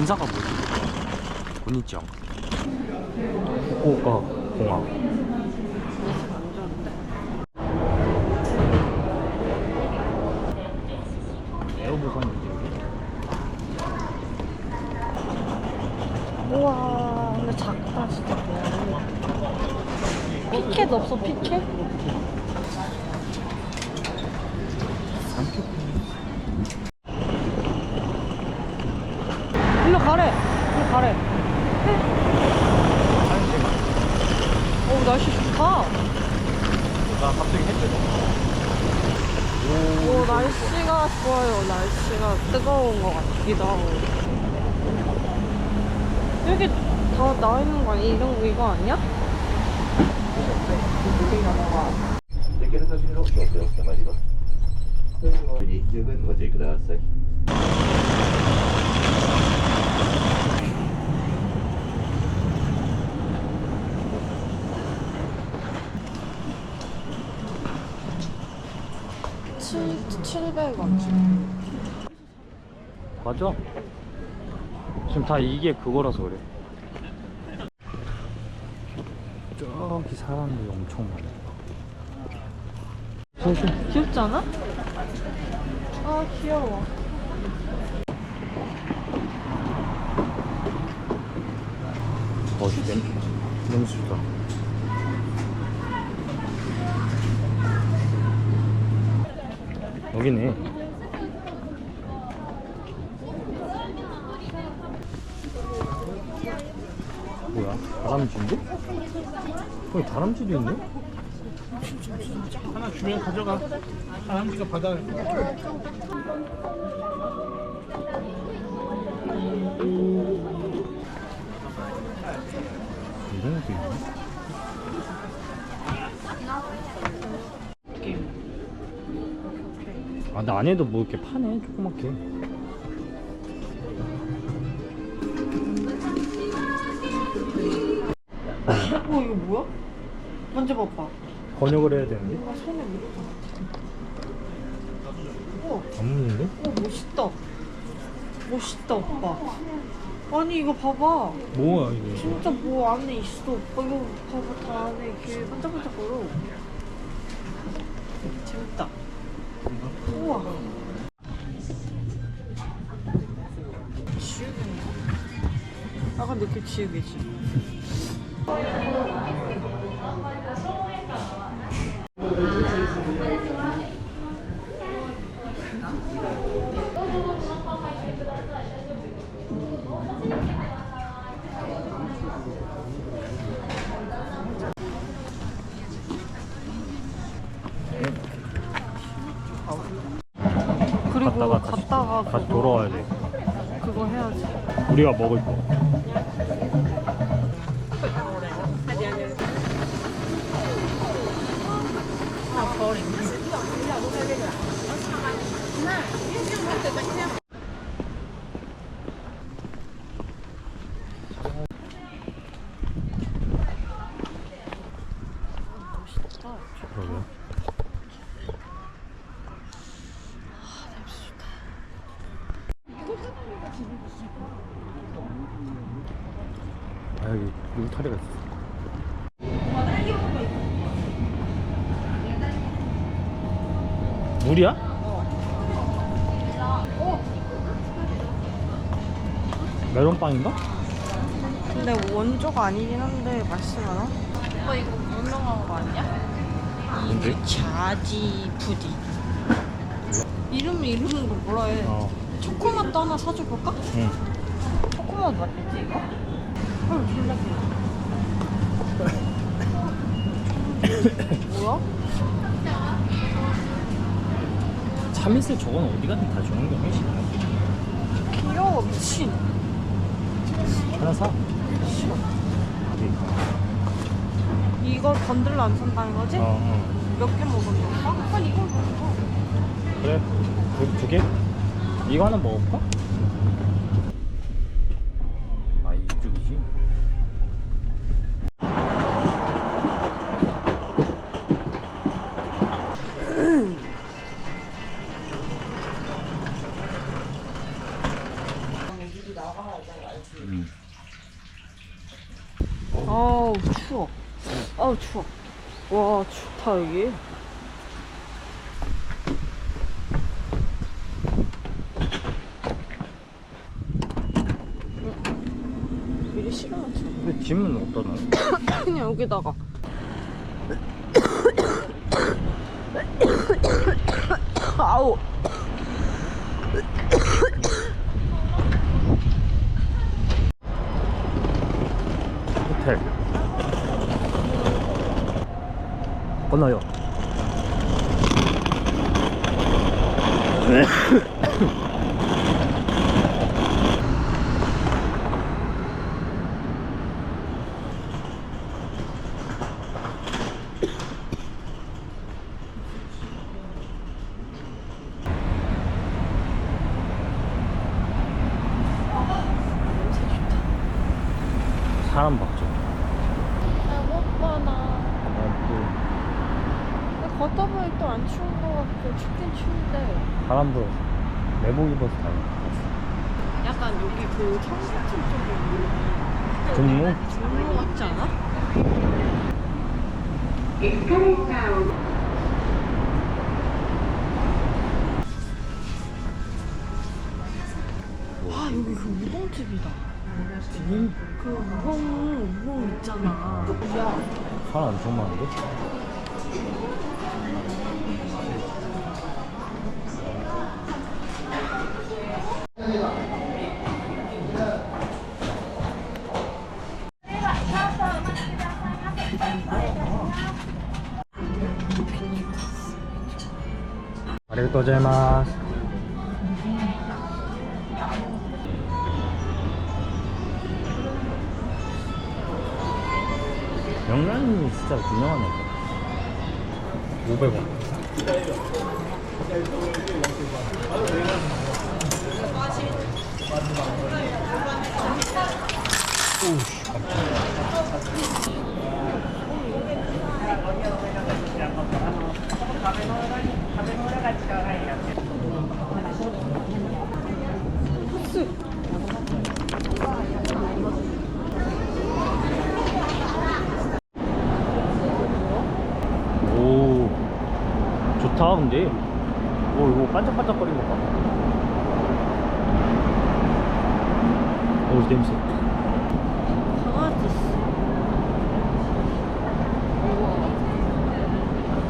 인사가 뭐지? 고니짱. 후쿠오카 공항. 에어부산이지? 우와 근데 작다 진짜 피켓 없어 피켓? 일로 가래 가래 오 날씨 좋다. 나 갑자기 햇빛 오 날씨가 좋아요. 날씨가 뜨거운 것 같기도 하고. 여기 다 나와 있는 거 아니야? 이런 거. 이거 아니야? 700원 맞아? 지금 다 이게 그거라서 그래. 저기 사람들이 엄청 많아. 귀엽지 않아? 아 귀여워. 냄 냄새다 여기네 뭐야 다람쥐인데? 거기 다람쥐도 있네? 하나 주면 가져가. 다람쥐가 받아. 이런 것도 있네 근데 안에도 뭐 이렇게 파네, 조그맣게. 어 이거 뭐야? 만져봐봐 번역을 해야 되는데? 나 손에 우와 안 묻는데? 오 멋있다 멋있다 오빠 아니 이거 봐봐 뭐야, 이게? 진짜 뭐 안에 있어 오빠 이거 봐봐 다 안에 이렇게 반짝반짝 거려 우와 지우개인가? 약간 느낌 지우개지 그리고 갔다가 다시, 갔다가 다시 돌아와야 돼. 그거 해야지 우리가 먹을 거. 물이야? 메론빵인가? 근데 원조가 아니긴 한데 맛있으려나? 오빠 이거 유명한 거 아니야? 뭔데? 자지 푸디 이름 이름은 거 뭐라 해? 어. 초코맛도 하나 사줘볼까? 응. 초코맛 맞겠지 이거? 헐 졸라 뭐야? 참이슬 저건 어디 가든 다 좋은 경우시나요? 귀여워 미친 하나 사. 싫어? 이걸 건들러 안 산다는 거지? 어, 어. 몇 개 먹었나? 아, 빨리 이걸 먹어 그래. 두, 두 개? 이거 하나 먹을까? 추워. 어우 추워. 와 좋다 여기. 미리 실어놨지. 근데 짐은 어디다 놔? 그냥 여기다가. 아우. 건너요 사람 봤죠 배고파나. 아, 근데 걷다 보니 또 안 추운 것 같고 춥긴 추운데. 또 바람 불어 내복 입어서 다녀 약간 여기 그 청사진 쪽에 종로? 종로 같지 않아? 아 여기 그 우동집이다. 그 우동 우동 있잖아. 야 사람 엄청 많은데? 아리가또 고자이마스 명란이 진짜 유명하네. 이거 500원. 오우씨 깜짝이야 오 좋다 근데 오 이거 반짝반짝거리는 거 봐. 오 냄새 강아지.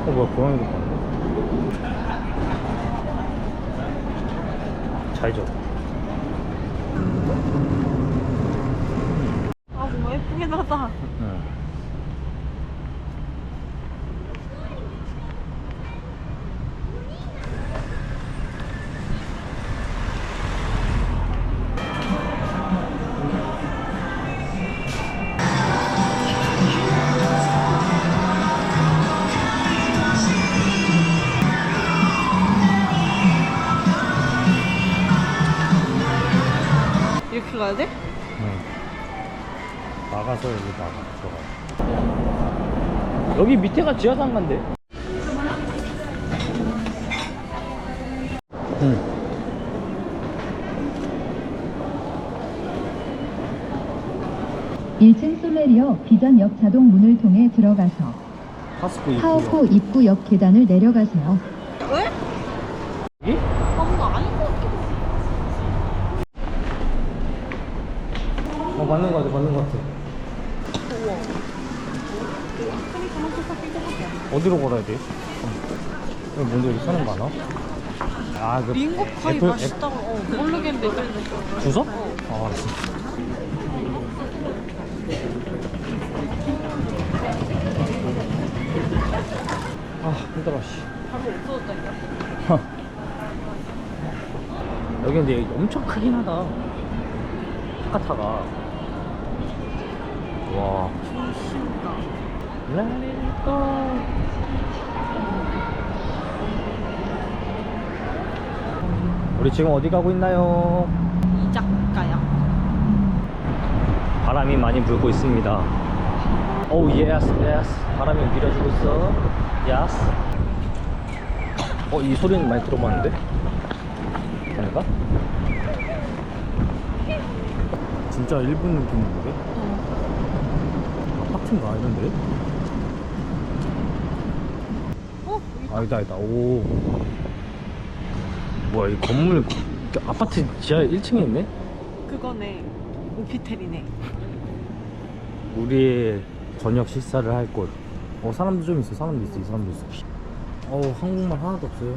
어 뭐야 고양이도 봤네 잘 줘. 여기 밑에가 지하상가인데. 응. 1층 솔레리어 비전역 자동 문을 통해 들어가서 입구요. 하오코 입구역 계단을 내려가세요. 왜? 여기? 아 뭔가 아닌 것 같아. 어 맞는 거 같아 맞는 거 같아. 우와. 어디로 걸어야 돼? 여기 뭔데 여기 거 하나? 아, 그 민고파이 애플- 맛있다고 어, 모르겠는데 애- 주소? 아, 진짜. 아, 힘들어, 씨. 바로 없어졌다니까 여기 근데 엄청 크긴 하다. 하카타가. 와. 좋습니다 라 리고. 우리 지금 어디 가고 있나요? 이작가야 바람이 많이 불고 있습니다. 오 예스 예스 바람이 밀어주고 있어. 예스. 어이 소리는 많이 들어봤는데? 아닌가? 진짜 일본 느낌인데? 확 아파트인가 이런데? 어? 아니다 아니다 오 뭐야 이 건물 아파트 지하 1층에 있네? 그거네. 오피텔이네. 우리의 저녁 식사를 할 곳. 어 사람도 좀 있어 사람도 있어 이 사람도 있어. 어 한국말 하나도 없어요.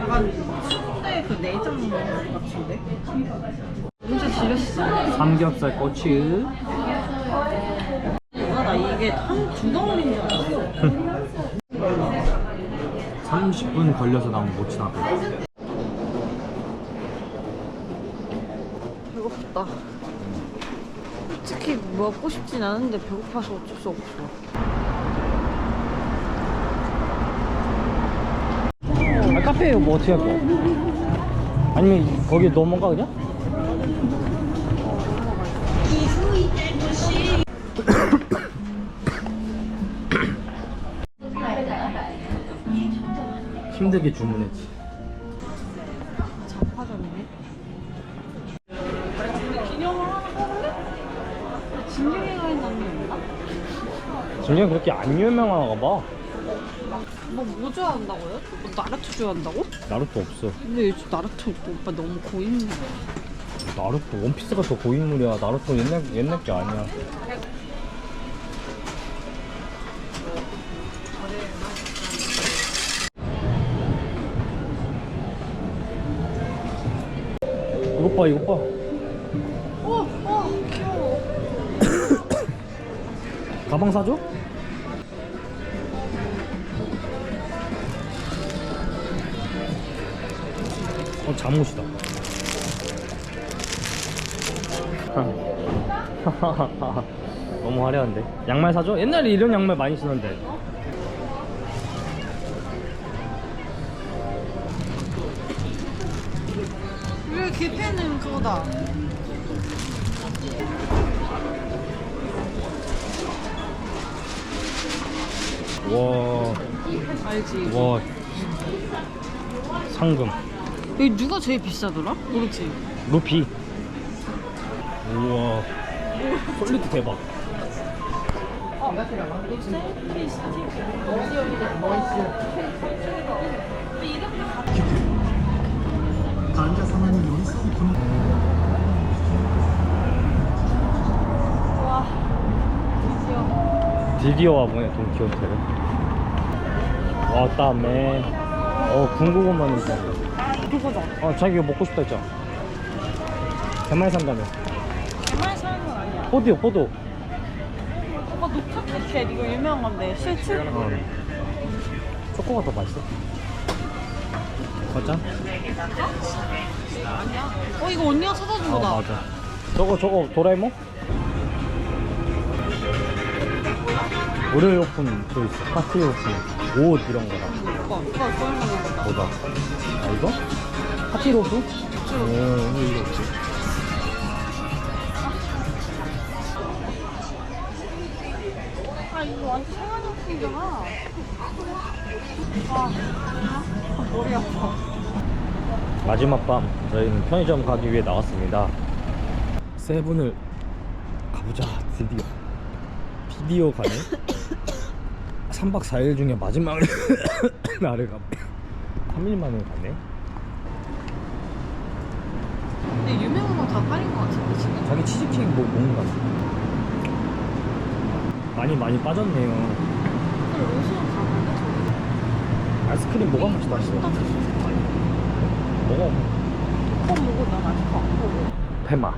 약간 순대 그 내장 같은데? 언제 질렸어? 삼겹살 꼬치. 아, 나 이게 한 두 덩어리인 줄 알았어. 30분 걸려서 나온 모치나베. 배고프다. 솔직히 먹고 싶진 않은데 배고파서 어쩔 수 없어. 아 카페에 뭐 어떻게 할 거야? 아니면 거기 넘어가 그냥? 힘들게 주문했지. 자파점이네. 기념을 하나 사볼래? 진경이가 있는 거 없나? 진짜 그렇게 안 유명한가 봐. 뭐, 뭐 좋아한다고요? 뭐 나루토 좋아한다고? 나루토 없어. 근데 요즘 나루토 오빠 너무 고인물. 나루토 원피스가 더 고인물이야. 나루토 옛날 옛날 게 아니야. 봐, 이것 봐. 어, 어, 귀여워. 가방 사줘? 어, 잠옷이다. 너무 화려한데. 양말 사줘? 옛날에 이런 양말 많이 신었는데. 그거다. 와, 알지? 와. 상금. 여기 누가 제일 비싸더라? 모르지? 루피. 우와. 퀄리티 대박. 드디어 와보네 돈키호테를 왔다 맨 어, 군고구마는 있다 그거다. 어 자기 이거 먹고 싶다 했잖아 개말 산다며 개말 사는 건 아니야. 포도요 포도 오빠 녹차 캐 이거 유명한 건데 실츠? 어. 초코가 더 맛있어 맞아? 아니야. 어 이거 언니가 사다 준어 거다. 맞아 저거 저거 도라에몽? 월요일 오픈 저 있어 파티 오픈 옷 이런 거다 오빠 오빠 좋아하는 거다. 뭐다 아 이거? 파티 로프? 오 이거 없지 아 이거 완전 생활용품이잖아. 아, 아 머리 아파. 마지막 밤 저희는 편의점 가기 위해 나왔습니다. 세븐을 가보자 드디어. 드디어 가네. 3박 4일 중에 마지막 날을 가 3일 만에 가네. 근데 유명한 거다 팔린 거 같은데 지금? 자기 치즈케이크 뭐 먹는 거 같아 많이 많이 빠졌네요? 아이스크림 뭐가 맛이 맛있어 딱 먹어 오빠 먹어 난 아직 안 먹어. 페마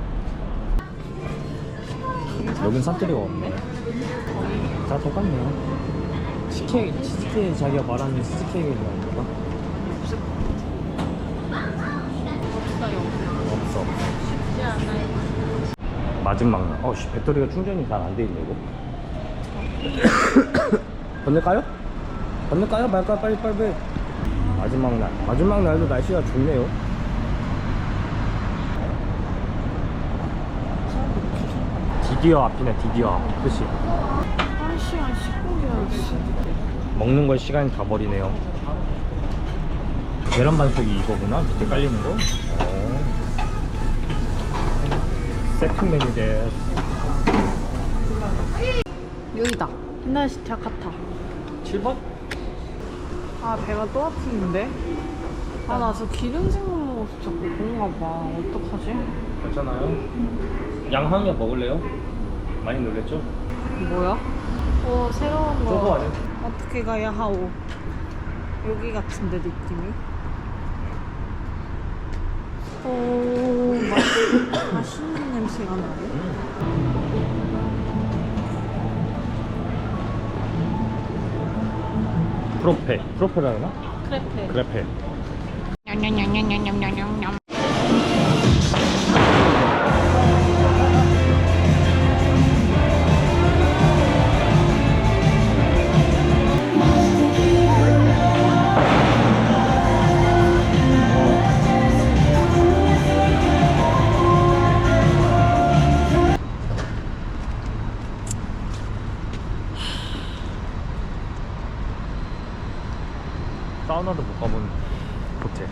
여긴 산토리가 없네 다 똑같네요 치즈케이크, 치즈케이크 자기가 말하는 치즈케이크가 뭔가? 여기. 없어 쉽지 않아요. 마지막 날 어씨 배터리가 충전이 잘 안 돼 있네 이거 건널까요? 건널까요? 말까요? 빨리 빨리 빨리 마지막 날 마지막 날도 날씨가 좋네요 드디어 앞이네 드디어 앞 그치? 한 시간 19개월. 먹는 걸 시간이 다 버리네요 계란 반숙이 이거구나 밑에 깔리는 거 어. 세컨 메뉴 데 여기다. 옛날 시차 같아. 7번? 아 배가 또 아프는데? 아 나 저 기름생만 먹어서 자꾸 그런가 봐. 어떡하지? 괜찮아요. 양 한 개 먹을래요? 많이 놀랬죠? 뭐야? 어 새로운 거. 저거 아니야? 어떻게 가야 하오? 여기 같은데 느낌이? 오 맛, 맛있는 냄새가 나네. 프로페. 프로페라 하나? 크레페. 그래페. 사 우나도 못 가본 호텔.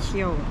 귀여워.